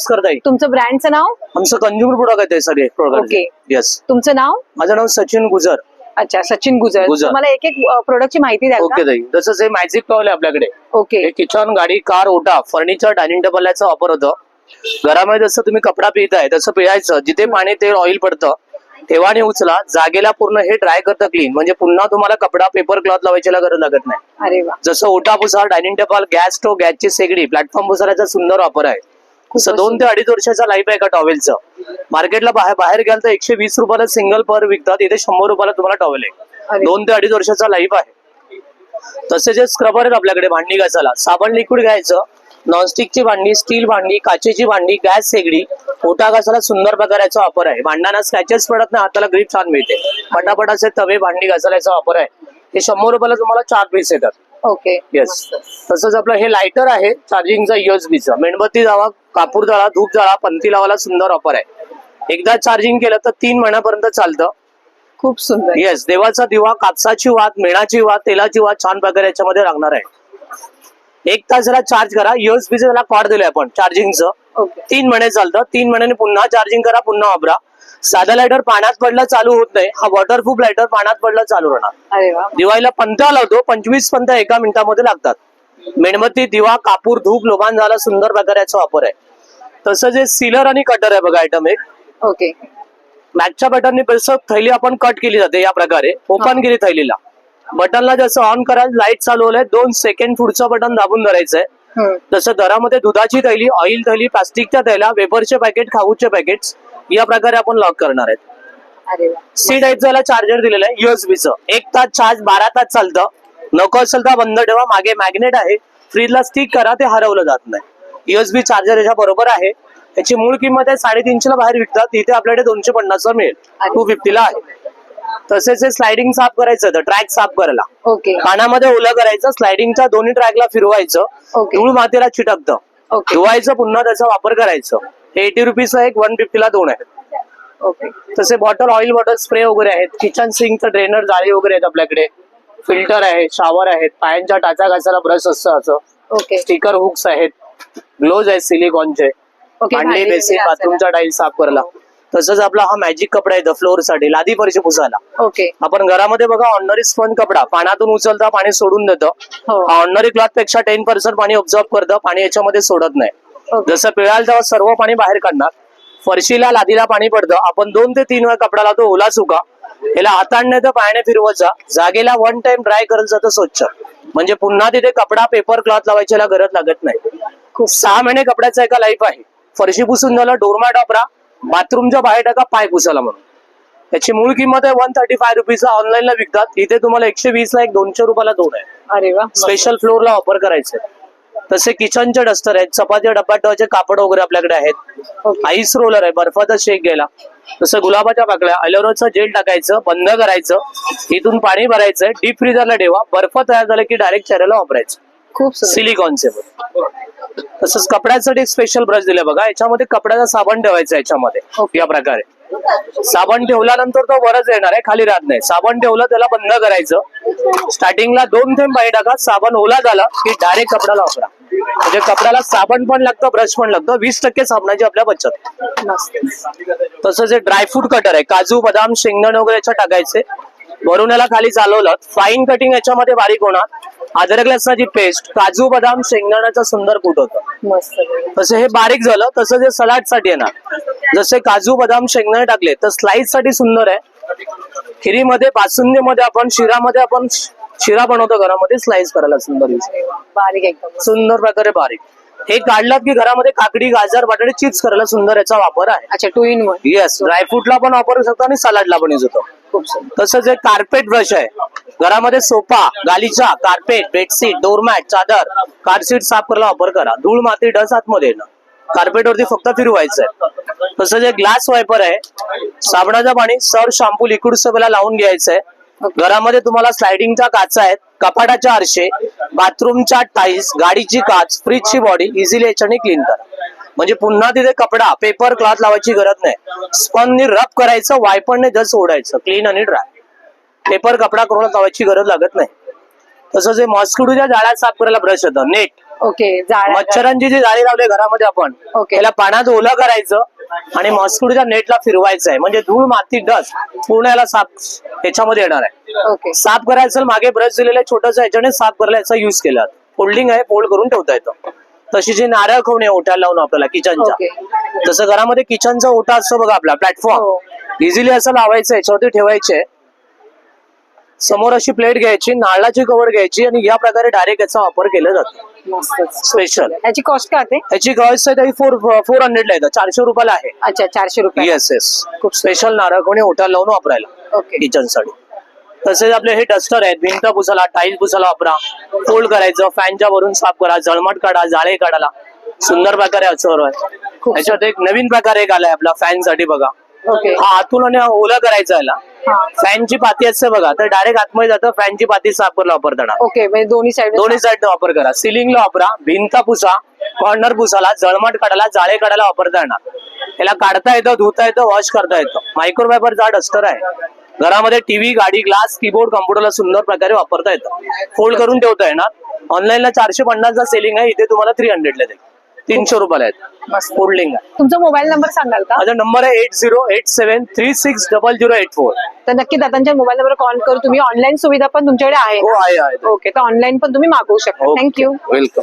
नमस्कार ताई. तुमचं ब्रँडचं नाव? आमचं कंझ्युमर प्रोडक्ट आहे सगळे प्रोडक्ट Okay. येस तुमचं नाव? माझं नाव सचिन गुजर. अच्छा सचिन गुजर. गुजर. तुम्हाला एक एक प्रोडक्टची माहिती द्याल ओके ताई. हे मॅजिक टॉल आहे आपल्याकडे. ओके किचन गाडी कार ओटा फर्निचर डायनिंग टेबल याचा वापर होतो. घरामध्ये जसं तुम्ही कपडा पिताय तसं पिळायचं. जिथे पाणी तेल ऑइल पडतं ठेवा आणि उचला जागेला पूर्ण हे ड्राय करतं क्लीन म्हणजे पुन्हा तुम्हाला कपडा पेपर क्लॉथ लावायची गरज लागत नाही. अरे वा. जसं ओटा पुसार डायनिंग टेबल गॅस स्टोव गॅसची शेगडी प्लॅटफॉर्म पुसाराचा सुंदर वापर आहे. जसं दोन ते अडीच वर्षाचा लाईफ आहे का टॉवेलचं? मार्केटला बाहेर बाहेर गेलं तर एकशे वीस रुपयाला सिंगल पर विकतात इथे शंभर रुपयाला तुम्हाला टॉवेल आहे. दोन ते अडीच वर्षाचा लाईफ आहे. तसे जे स्क्रबर आहेत आपल्याकडे भांडी घासायला साबण लिक्विड घ्यायचं नॉनस्टिकची भांडी स्टील भांडी काचेची भांडी गॅस शेगडी ओटा घासायला सुंदर प्रकाराचा वापर आहे. भांड्यांना स्क्रॅचेस पडत नाही हाताला ग्रीप छान मिळते. पटापट असे तवे भांडी घासायला याचा वापर आहे. हे शंभर रुपयाला तुम्हाला चार पीस येतात. ओके. येस तसंच आपलं हे लायटर आहे चार्जिंगचा युएसबीचं मेणबत्ती जावा कापूर जाळा धूप जाळा पंथी लावायला सुंदर वापर आहे. एकदा चार्जिंग केलं तर तीन महिन्यापर्यंत चालतं. खूप सुंदर. येस देवाचा दिवा कापसाची वात मेणाची वात तेलाची वात छान प्रकारे याच्यामध्ये लागणार आहे. एक तास जरा चार्ज करा. युएसबीचं त्याला कॉड दिलंय आपण चार्जिंगचं तीन महिने चालतं. तीन महिन्याने पुन्हा चार्जिंग करा पुन्हा वापरा. साधा लायटर पाण्यात पडला चालू होत नाही. हा वॉटरप्रूफ लायटर पाण्यात पडला चालू राहणार. अरे वा. दिवाळीला पंथा लावतो पंचवीस पंथ एका मिनिटामध्ये लागतात. मेणबत्ती दिवा कापूर धूप लोबान झाला सुंदर प्रकारे याचा वापर आहे. तसं जे सीलर आणि कटर आहे बघा आयटम एक. ओके. मॅचच्या बटनने कसं थैली आपण कट केली जाते या प्रकारे ओपन केली थैलीला. बटनला जसं ऑन करायला लाइट चालू होलंय दोन सेकंड पुढचं बटन दाबून धरायचंय. तसं दरामध्ये दुधाची थैली ऑइल थैली प्लास्टिकच्या थैल्या वेपरचे पॅकेट खाऊचे पॅकेट्स या प्रकारे आपण लॉक करणार आहेत. सी टाईपचं याला चार्जर दिलेलं आहे युएसबीचं एक तास चार्ज बारा तास चालतं. नको असेल तर बंद ठेवा मागे मॅग्नेट आहे. फ्रीजला स्टिक करा ते हरवलं जात नाही. युएसबी चार्जर याच्या बरोबर आहे. याची मूळ किंमत आहे साडेतीनशे ला बाहेर विकतात. इथे आपल्याकडे दोनशे पन्नासला मिळेल. टू फिफ्टीला आहे. तसेच हे स्लायडिंग साफ करायचं ट्रॅक साफ करायला. ओके पाण्यामध्ये ओलं करायचं स्लायडिंगच्या दोन्ही ट्रॅकला फिरवायचं. धूळ मातीला चिटकतं. ओके धुवायचं पुन्हा त्याचा वापर करायचं. हे एटी रुपीजला एक वन फिफ्टीला दोन आहे. ओके तसे बॉटल ऑइल बॉटल स्प्रे वगैरे आहेत. किचन सिंकचं ड्रेनर जाळी वगैरे आहेत आपल्याकडे. फिल्टर आहे शॉवर आहेत. पायांच्या टाचा घासायला ब्रश असतं असं. ओके स्टिकर हुक्स आहेत. ग्लोज आहेत सिलिकॉनचे ओके, भांडी भांडी बेसिन वगैरे बाथरूमचा टाईल साफ करायला. तसंच आपला हा मॅजिक कपडा येतो फ्लोअरसाठी लादी फरशी पुसायला. ओके आपण घरामध्ये बघा ऑर्डनरी स्पंज कपडा. पाण्यातून उचलता पाणी सोडून देतं. हो. हा ऑर्डनरी क्लॉथपेक्षा टेन पर्सेंट पाणी ऑब्झर्व करतं. पाणी याच्यामध्ये सोडत नाही. जसं पिळाल तेव्हा सर्व पाणी बाहेर काढणार. फरशीला लादीला पाणी पडतं. आपण दोन ते तीन वेळा कपडा लावतो ओला सुका. याला हाताळणे तर पायाने फिरवायचा. जागेला वन टाइम ड्राय करत जातं स्वच्छ. म्हणजे पुन्हा तिथे कपडा पेपर क्लॉथ लावायची गरज लागत नाही. सहा महिने कपड्याचा एका लाईफ आहे. फरशी पुसून झालं डोरमॅट वापरा. बाथरूमच्या बाहेर टाका पाय पुसायला म्हणून. त्याची मूळ किंमत आहे वन थर्टी फाय रुपीजला ऑनलाईनला विकतात. इथे तुम्हाला एकशे वीस ला एक दोनशे रुपयाला दोन आहे. अरे वा स्पेशल फ्लोअरला वापर करायचे. तसे किचनचे डस्टर आहेत चपाती डब्यात ठेवायचे कापड वगैरे आपल्याकडे आहेत. आईस रोलर आहे बर्फाचा शेक घ्यायला. तसं गुलाबाच्या पाकळ्या अलोरोचं जेल टाकायचं बंद करायचं. इथून पाणी भरायचं डीप फ्रीजरला ठेवा. बर्फ तयार झाला की डायरेक्ट चेहऱ्याला वापरायचं. खूप सिलिकॉनचे तसंच कपड्यासाठी स्पेशल ब्रश दिले बघा. याच्यामध्ये कपड्याचा साबण ठेवायचा याच्यामध्ये. या प्रकारे. साबण ठेवल्यानंतर तो वरच येणार आहे खाली राहत नाही. साबण ठेवलं त्याला बंद करायचं. स्टार्टिंगला दोन थेंब पाणी टाका. साबण ओला झाला की डायरेक्ट कपड्याला वापरा. म्हणजे कपड्याला साबण पण लागतं ब्रश पण लागतं. वीस टक्के साबणाची आपल्या बचत. तसंच हे ड्रायफ्रूट कटर आहे. काजू बदाम शेंगदाणे वगैरे याच्यात टाकायचे. वरून याला खाली चालवलं. फाईन कटिंग याच्यामध्ये बारीक होणार. अद्रक लसणाची पेस्ट काजू बदाम शेंगदाण्याचा सुंदर कूट होतं. मस्त तसं हे बारीक झालं तसं ते सलाडसाठी येणार जसे काजू बदाम शेंगदाणे टाकले तर स्लाइससाठी सुंदर आहे. खिरीमध्ये बासुंदीमध्ये आपण शिरामध्ये आपण शिरा बनवतो घरामध्ये स्लाइस करायला सुंदर बारीक एकदम. सुंदर प्रकारे बारीक. हे काढलात की घरामध्ये काकडी गाजर बटाटे चिप्स करायला सुंदर याचा वापर आहे. अच्छा टू इन वन येस ड्रायफ्रूटला पण वापरू शकतो आणि सलाडला पण यूज होतो. तसंच एक कार्पेट ब्रश आहे. घरामध्ये सोफा गालीचा कार्पेट बेडशीट डोरमॅट चादर कारसीट साफ करायला वापर करा. धूळ माती डस आतमध्ये येणं. कार्पेट वरती फक्त फिरवायचं आहे तसंच एक ग्लास वायपर आहे. साबणाचं पाणी सर शॅम्पू लिक्विड सगळं लावून घ्यायचं आहे घरामध्ये तुम्हाला स्लायडिंगच्या काचा आहेत कपाटाचे आरशे बाथरूमच्या टाईल्स गाडीची काच फ्रीजची बॉडी इझिली याच्याने क्लीन करा. म्हणजे पुन्हा तिथे कपडा पेपर क्लॉथ लावायची गरज नाही. स्पननी रब करायचं वायपणने जस्ट ओढायचं क्लीन आणि ड्राय पेपर कपडा करून लावायची गरज लागत नाही. तसंच हे मॉस्किटोच्या जाळ्या साफ करायला ब्रश येतं नेट ओके जाळ्या मच्छरांची जी जाळी लावली घरामध्ये आपण. त्याला पाण्यात ओलं करायचं आणि मॉस्किटोच्या नेटला फिरवायचं आहे म्हणजे धूळ माती डस पूर्ण याला साफ याच्यामध्ये येणार आहे. ओके. साफ करायचं मागे ब्रश दिलेला छोटस याच्याने साफ करायला याचा युज केला. फोल्डिंग आहे फोल्ड करून ठेवता येतं. तशी जी नारळ खवणे ओठ्याला लावून आपल्याला. किचनच्या. तसं घरामध्ये किचनचा ओटा असतो बघा आपला हो. प्लॅटफॉर्म इझिली असं लावायचं याच्यावरती ठेवायचे. समोर अशी प्लेट घ्यायची नारळाची कवर घ्यायची आणि या प्रकारे डायरेक्ट याचा वापर केला जातो. स्पेशल याची कॉस्ट काय याची कॉस्ट आहे फोर फोर हंड्रेडला येतं. चारशे रुपयाला आहे. अच्छा चारशे रुपये येस येस खूप स्पेशल नारळ कोणी ओठाला लावून वापरायला. ओके. किचनसाठी. तसेच आपले हे डस्टर आहेत भिंत पुसाला टाईल्स पुसाला वापरा फोल्ड करायचं फॅनच्या वरून साफ करा जळमट काढा जाळे काढायला. सुंदर प्रकारे याच्यावर आहे. खूप याच्यात एक नवीन प्रकार एक आलाय आपला फॅनसाठी बघा. ओके. हा आतून आणि ओला करायचा याला. फॅनची पाती असते बघा तर डायरेक्ट आतमध्ये जातं फॅनची पाती साफ करायला वापरताना ओके म्हणजे दोन्ही साईड दोन्ही साईड वापर करा. सिलिंगला वापरा भिंत पुसा कॉर्नर पुसाला जळमट काढायला जाळे काढायला वापरता येणार याला काढता येतं धुता येतं वॉश करता येतं. मायक्रोफायबर जा डस्टर आहे. घरामध्ये टीव्ही गाडी ग्लास कीबोर्ड कम्प्युटरला सुंदर प्रकारे वापरता येतं. फोल्ड करून ठेवता येणार. ऑनलाईनला चारशे पन्नासचा सेलिंग आहे. इथे तुम्हाला थ्री हंड्रेडला देईल. तीनशे रुपयाला आहेत. फोल्डिंग आहे. तुमचा मोबाईल नंबर सांगाल का? माझा नंबर आहे eight zero eight seven three six double zero eight four तर नक्की दादांच्या मोबाईल नंबर कॉल करू. तुम्ही ऑनलाईन सुविधा पण तुमच्याकडे आहे. हो ओके तर ऑनलाईन पण तुम्ही मागवू शकता. Thank you welcome